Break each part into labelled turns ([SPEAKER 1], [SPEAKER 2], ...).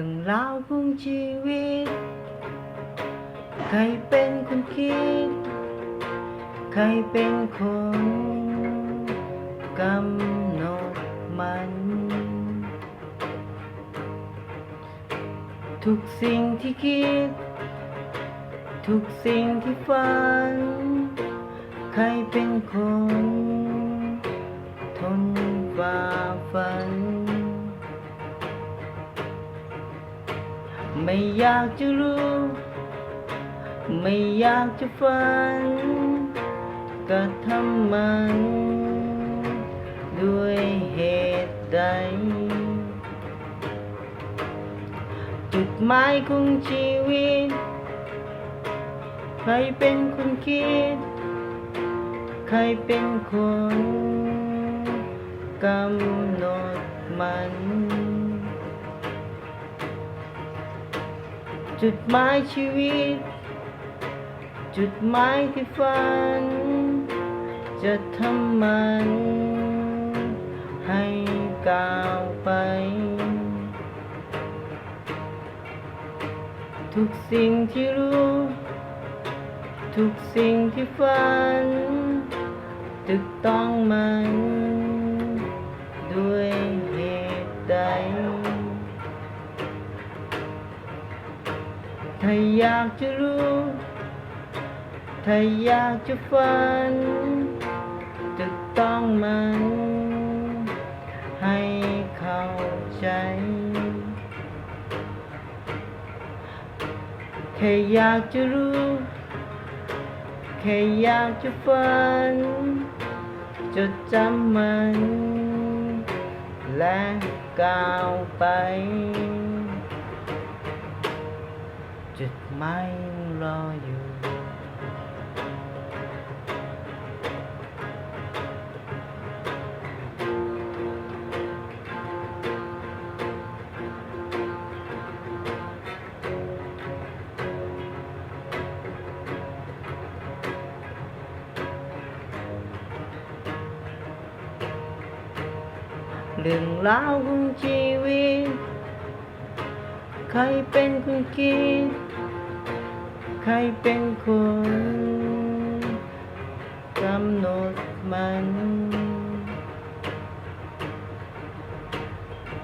[SPEAKER 1] รื่องราวของชีวิต ใครเป็นคนคิด ใครเป็นคนกำหนดมัน ทุกสิ่งที่คิด ทุกสิ่งที่ฝัน ใครเป็นคน ทนฝ่าฝัน ไม่อยากจะรู้ ไม่อยากจะฝัน ก็ทำมัน ด้วยเหตุใด จุดหมายของชีวิต ใครเป็นคนคิด ใครเป็นคนกำหนดมัน จุดหมายชีวิต จุดหมายที่ฝัน จะทำมัน ให้ก้าวไป ทุกสิ่งที่รู้ ทุกสิ่งที่ฝันตึกต้องมัน ด้วยเหตุใด ถ้าอยากจะรู้ ถ้าอยากจะฝัน จะต้องมัน ให้เข้าใจ แค่อยากจะรู้ แค่อยากจะฝันจดจำมัน และก้าวไป จุดหมายรออ ใครเป็นคนคิด ใครเป็นคนกำหนดมัน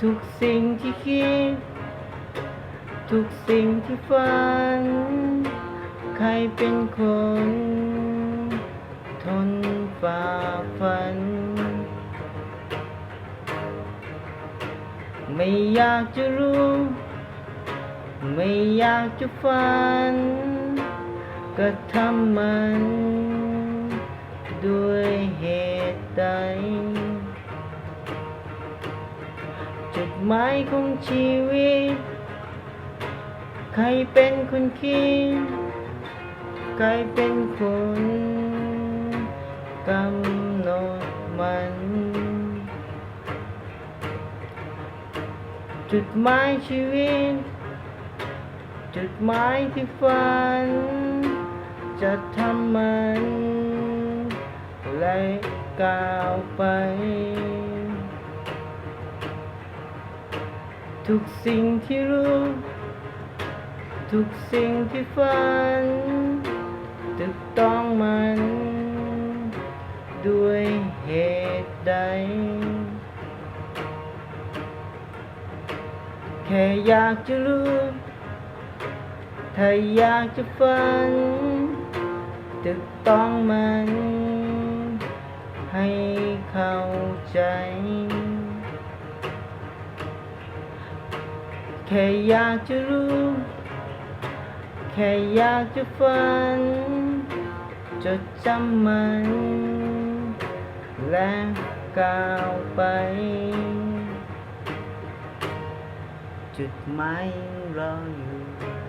[SPEAKER 1] ทุกสิ่งที่คิด ทุกสิ่งที่ฝัน ใครเป็นคน ทนฝ่าฟัน ไม่อยากจะรู้ ไม่อยากจะฝัน ก็ทำมัน ด้วยเหตุใดจุดหมายของชีวิต ใครเป็นคนคิด ใครเป็นคนกำหนดมัน จุดหมายชีวิต จุดหมายที่ฝัน จะทำมันและก้าวไป ทุกสิ่งที่รู้ ทุกสิ่งที่ฝันตึกต้องมัน ด้วยเหตุใด แค่อยากจะรู้ ถ้าอยากจะฝันตึกต้องมัน ให้เข้าใจ แค่อยากจะรู้ แค่อยากจะฝันจดจำมัน และก้าวไป จุดหมายรออยู่